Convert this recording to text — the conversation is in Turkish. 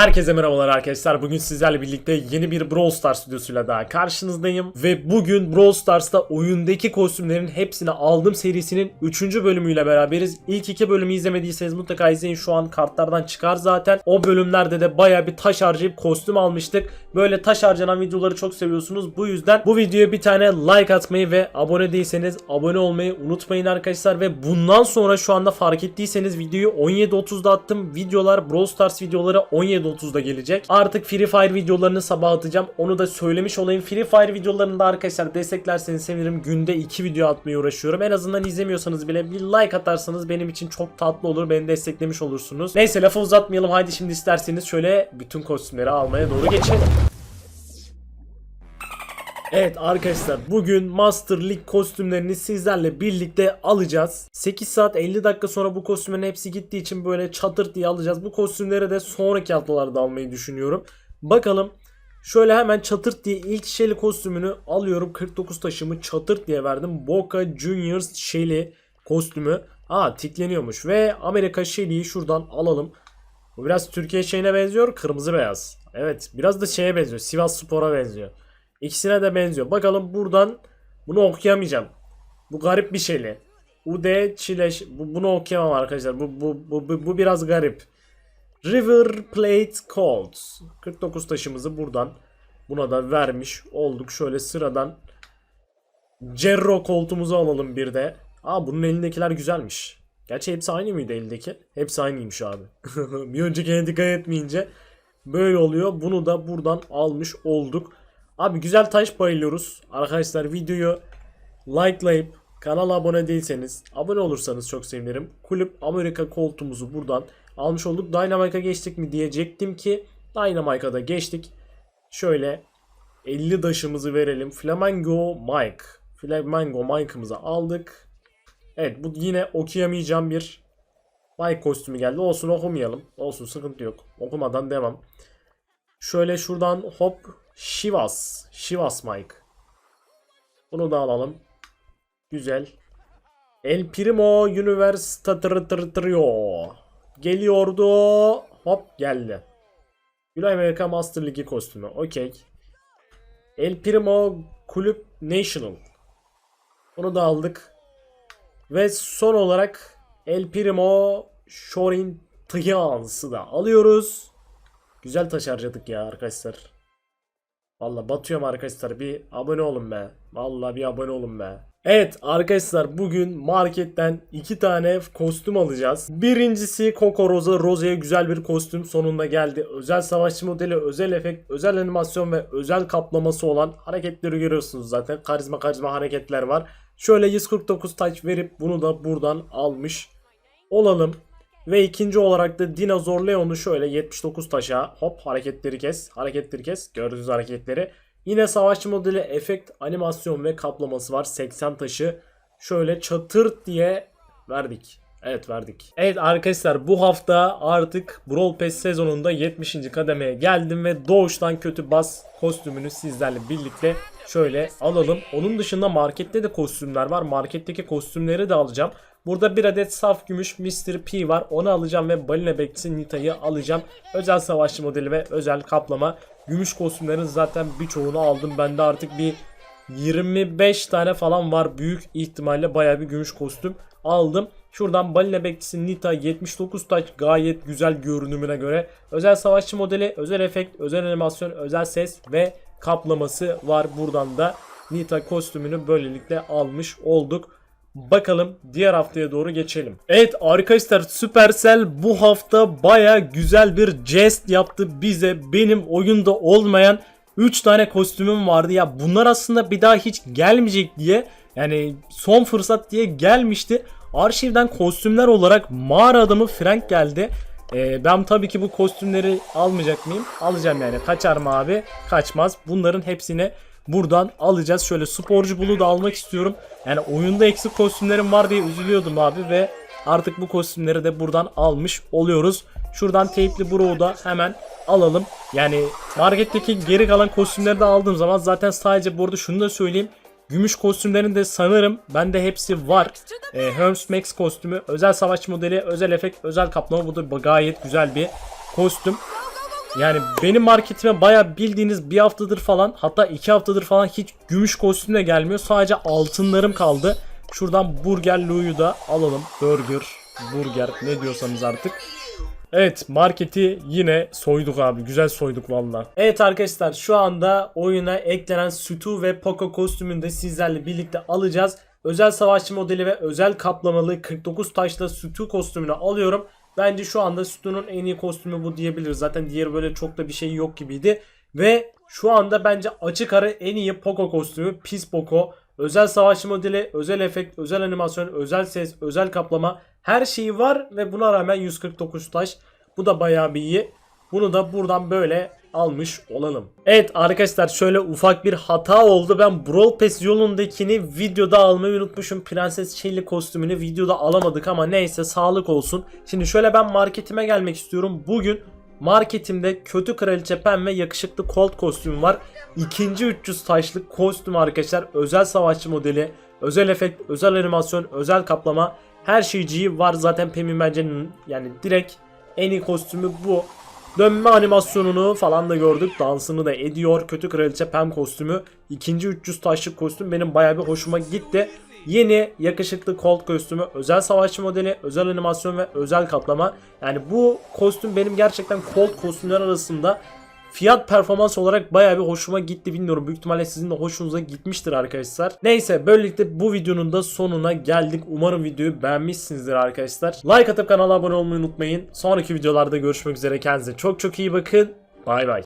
Herkese merhabalar arkadaşlar. Bugün sizlerle birlikte yeni bir Brawl Stars videosuyla daha karşınızdayım. Ve bugün Brawl Stars'ta oyundaki kostümlerin hepsini aldım serisinin 3. bölümüyle beraberiz. İlk iki bölümü izlemediyseniz mutlaka izleyin. Şu an kartlardan çıkar zaten. O bölümlerde de baya bir taş harcayıp kostüm almıştık. Böyle taş harcanan videoları çok seviyorsunuz. Bu yüzden bu videoya bir tane like atmayı ve abone değilseniz abone olmayı unutmayın arkadaşlar. Ve bundan sonra şu anda fark ettiyseniz videoyu 17.30'da attım. Videolar Brawl Stars videoları 17.30'da gelecek. Artık Free Fire videolarını sabah atacağım. Onu da söylemiş olayım. Free Fire videolarını da arkadaşlar desteklerseniz sevinirim. Günde 2 video atmaya uğraşıyorum. En azından izlemiyorsanız bile bir like atarsanız benim için çok tatlı olur. Beni desteklemiş olursunuz. Neyse lafı uzatmayalım. Haydi şimdi isterseniz şöyle bütün kostümleri almaya doğru geçelim. Evet arkadaşlar bugün Master League kostümlerini sizlerle birlikte alacağız. 8 saat 50 dakika sonra bu kostümlerin hepsi gittiği için böyle çatır diye alacağız. Bu kostümleri de sonraki haftalarda almayı düşünüyorum. Bakalım şöyle hemen çatır diye ilk Shelly kostümünü alıyorum. 49 taşımı çatır diye verdim. Boca Juniors Shelly kostümü. Aa tikleniyormuş ve Amerika Shelly'yi şuradan alalım. Bu biraz Türkiye şeyine benziyor. Kırmızı beyaz. Evet biraz da şeye benziyor. Sivas Spor'a benziyor. İkisine de benziyor. Bakalım buradan bunu okuyamayacağım. Bu garip bir şeyli. UD Çileş bu, bunu okuyamam arkadaşlar. Bu, bu, bu, bu, bu biraz garip. River Plate Colts. 49 taşımızı buradan buna da vermiş olduk. Şöyle sıradan Cerro koltuğumuzu alalım bir de. Aa bunun elindekiler güzelmiş. Gerçi hepsi aynı mıydı eldeki? Hepsi aynıymış abi. bir öncekine dikkat etmeyince böyle oluyor. Bunu da buradan almış olduk. Abi güzel taş bayılıyoruz. Arkadaşlar videoyu likelayıp kanala abone değilseniz abone olursanız çok sevinirim. Kulüp Amerika koltuğumuzu buradan almış olduk. Dynamite'a geçtik mi diyecektim ki Dynamite'a da geçtik. Şöyle 50 daşımızı verelim. Flamingo Mike. Flamingo Mike'ımızı aldık. Evet bu yine okuyamayacağım bir Mike kostümü geldi. Olsun okumayalım. Olsun sıkıntı yok. Okumadan devam. Şöyle şuradan hop Shivas. Shivas Mike. Bunu da alalım. Güzel. El Primo Universitatrio. Geliyordu. Hop geldi. Güney Amerika Master Ligi kostümü. Okey. El Primo Kulüp National. Bunu da aldık. Ve son olarak El Primo Shorin Tyans'ı da alıyoruz. Güzel taş harcadık ya arkadaşlar. Valla batıyorum arkadaşlar bir abone olun be. Valla bir abone olun be. Evet arkadaşlar bugün marketten iki tane kostüm alacağız. Birincisi Coco Rosa. Rosa'ya güzel bir kostüm sonunda geldi. Özel savaşçı modeli, özel efekt, özel animasyon ve özel kaplaması olan hareketleri görüyorsunuz zaten. Karizma karizma hareketler var. Şöyle 149 taş verip bunu da buradan almış olalım. Ve ikinci olarak da Dinozor Leon'u şöyle 79 taşa hop hareketleri kes. Hareketleri kes. Gördüğünüz hareketleri. Yine savaşçı modeli efekt, animasyon ve kaplaması var. 80 taşı. Şöyle çatır diye verdik. Evet verdik. Evet arkadaşlar bu hafta artık Brawl Pass sezonunda 70. kademeye geldim ve doğuştan kötü bas kostümünü sizlerle birlikte şöyle alalım. Onun dışında markette de kostümler var. Marketteki kostümleri de alacağım. Burada bir adet saf gümüş Mr. P var. Onu alacağım ve balina bekçisi Nita'yı alacağım. Özel savaşçı modeli ve özel kaplama. Gümüş kostümlerin zaten birçoğunu aldım. Bende artık bir 25 tane falan var. Büyük ihtimalle baya bir gümüş kostüm aldım. Şuradan balina bekçisi Nita 79 taş gayet güzel görünümüne göre. Özel savaşçı modeli, özel efekt, özel animasyon, özel ses ve kaplaması var. Buradan da Nita kostümünü böylelikle almış olduk. Bakalım diğer haftaya doğru geçelim. Evet arkadaşlar Supercell bu hafta baya güzel bir jest yaptı bize. Benim oyunda olmayan 3 tane kostümüm vardı. Ya bunlar aslında bir daha hiç gelmeyecek diye yani son fırsat diye gelmişti. Arşivden kostümler olarak mağara adamı Frank geldi. Ee, ben tabii ki bu kostümleri almayacak mıyım? Alacağım yani. Kaçar mı abi? Kaçmaz. Bunların hepsini buradan alacağız. Şöyle sporcu bulu da almak istiyorum. Yani oyunda eksik kostümlerim var diye üzülüyordum abi ve artık bu kostümleri de buradan almış oluyoruz. Şuradan teypli bro'u da hemen alalım. Yani marketteki geri kalan kostümleri de aldığım zaman zaten sadece burada şunu da söyleyeyim. Gümüş kostümlerin de sanırım bende hepsi var. Ee, Hermes Max kostümü, özel savaş modeli, özel efekt, özel kaplama. Bu da gayet güzel bir kostüm. Yani benim marketime baya bildiğiniz bir haftadır falan hatta iki haftadır falan hiç gümüş kostüm de gelmiyor. Sadece altınlarım kaldı. Şuradan Burger Lou'yu da alalım. Burger, burger ne diyorsanız artık. Evet marketi yine soyduk abi. Güzel soyduk valla. Evet arkadaşlar şu anda oyuna eklenen Sütü ve Poco kostümünü de sizlerle birlikte alacağız. Özel savaşçı modeli ve özel kaplamalı 49 taşla Sütü kostümünü alıyorum. Bence şu anda Sütü'nün en iyi kostümü bu diyebiliriz. Zaten diğeri böyle çok da bir şey yok gibiydi. Ve şu anda bence açık ara en iyi Poco kostümü Pis Poco. Özel savaşçı modeli, özel efekt, özel animasyon, özel ses, özel kaplama her şeyi var ve buna rağmen 149 taş. Bu da bayağı bir iyi. Bunu da buradan böyle almış olalım. Evet arkadaşlar şöyle ufak bir hata oldu. Ben Brawl Pass yolundakini videoda almayı unutmuşum. Prenses Shelly kostümünü videoda alamadık ama neyse sağlık olsun. Şimdi şöyle ben marketime gelmek istiyorum. Bugün marketimde kötü kraliçe Pen ve yakışıklı Colt kostümü var. İkinci 300 taşlık kostüm arkadaşlar. Özel savaşçı modeli, özel efekt, özel animasyon, özel kaplama her şeyciği var zaten Pem'in bence yani direkt en iyi kostümü bu. Dönme animasyonunu falan da gördük. Dansını da ediyor. Kötü Kraliçe Pem kostümü. İkinci 300 taşlık kostüm benim bayağı bir hoşuma gitti. Yeni yakışıklı Colt kostümü, özel savaşçı modeli, özel animasyon ve özel kaplama. Yani bu kostüm benim gerçekten Colt kostümler arasında fiyat performans olarak bayağı bir hoşuma gitti bilmiyorum. Büyük ihtimalle sizin de hoşunuza gitmiştir arkadaşlar. Neyse böylelikle bu videonun da sonuna geldik. Umarım videoyu beğenmişsinizdir arkadaşlar. Like atıp kanala abone olmayı unutmayın. Sonraki videolarda görüşmek üzere. Kendinize çok çok iyi bakın. Bay bay.